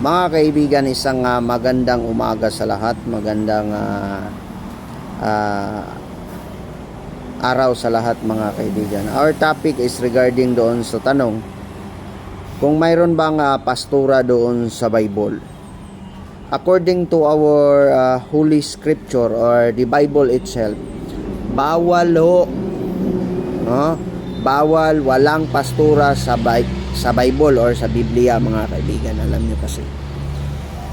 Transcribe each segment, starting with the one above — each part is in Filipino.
Mga kaibigan, isang ah, magandang umaga sa lahat, magandang ah, ah, araw sa lahat mga kaibigan. Our topic is regarding doon sa tanong kung mayroon bang ah, pastura doon sa Bible. According to our ah, holy scripture or the Bible itself, bawal ho no? Bawal walang pastura sa Bi- sa Bible or sa Biblia mga kaibigan, alam niyo kasi.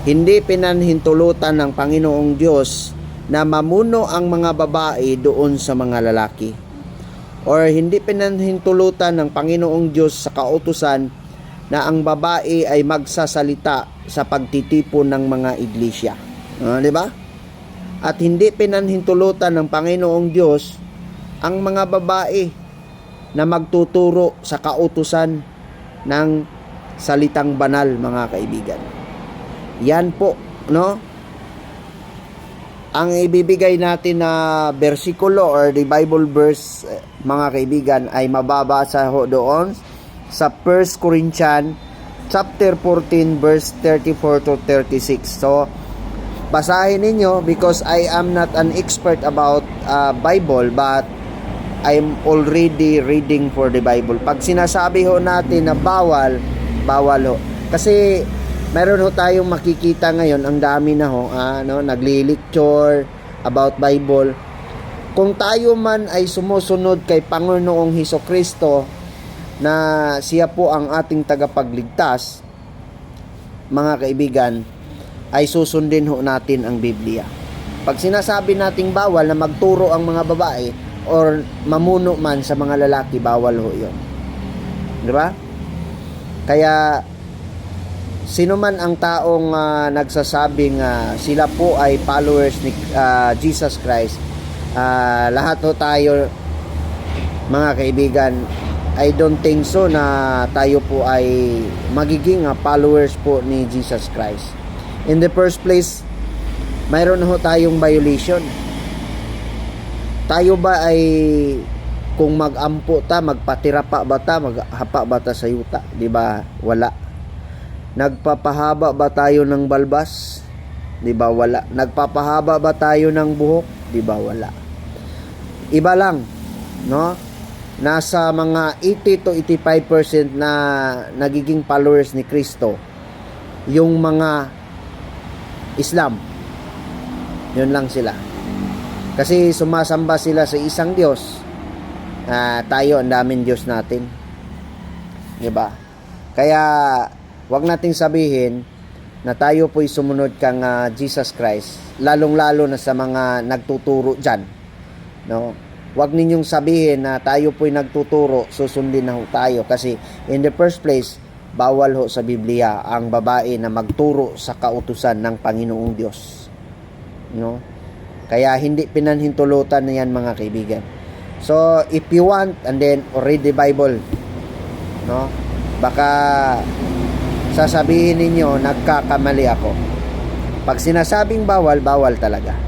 Hindi pinanhintulutan ng Panginoong Diyos na mamuno ang mga babae doon sa mga lalaki. Or hindi pinanhintulutan ng Panginoong Diyos sa kautusan na ang babae ay magsasalita sa pagtitipon ng mga iglesia. Ah, di ba? At hindi pinanhintulutan ng Panginoong Diyos ang mga babae na magtuturo sa kautusan ng salitang banal mga kaibigan. Yan po, no? Ang ibibigay natin na bersikulo or the Bible verse eh, mga kaibigan ay mababasa ho doon sa 1 Corinthians chapter 14 verse 34 to 36. So basahin ninyo because I am not an expert about uh, Bible but I'm already reading for the Bible. Pag sinasabi ho natin na bawal, bawal ho. Kasi meron ho tayong makikita ngayon, ang dami na ho, ano, nagli-lecture about Bible. Kung tayo man ay sumusunod kay Panginoong Heso Kristo na siya po ang ating tagapagligtas, mga kaibigan, ay susundin ho natin ang Biblia. Pag sinasabi nating bawal na magturo ang mga babae, or mamuno man sa mga lalaki, bawal ho yun. Di ba? Kaya, sino man ang taong ah, nagsasabing ah, sila po ay followers ni ah, Jesus Christ, ah, lahat ho tayo, mga kaibigan, I don't think so na tayo po ay magiging ah, followers po ni Jesus Christ. In the first place, mayroon ho tayong violation tayo ba ay kung magampo ta, magpatira pa ba ta, maghapa ba ta sa yuta, di ba? Wala. Nagpapahaba ba tayo ng balbas? Di ba? Wala. Nagpapahaba ba tayo ng buhok? Di ba? Wala. Iba lang, no? Nasa mga 80 to 85% na nagiging followers ni Kristo yung mga Islam. Yun lang sila. Kasi sumasamba sila sa isang Diyos. Ah, tayo, ang daming Diyos natin. 'Di ba? Kaya, wag nating sabihin na tayo po'y sumunod kang ah, Jesus Christ, lalong-lalo na sa mga nagtuturo diyan. No? Wag ninyong sabihin na tayo po'y nagtuturo, susundin na ho tayo kasi in the first place, bawal ho sa Biblia ang babae na magturo sa kautusan ng Panginoong Diyos. No? Kaya hindi pinanhintulutan na yan mga kaibigan. So, if you want, and then, read the Bible. No? Baka sasabihin ninyo, nagkakamali ako. Pag sinasabing bawal, bawal talaga.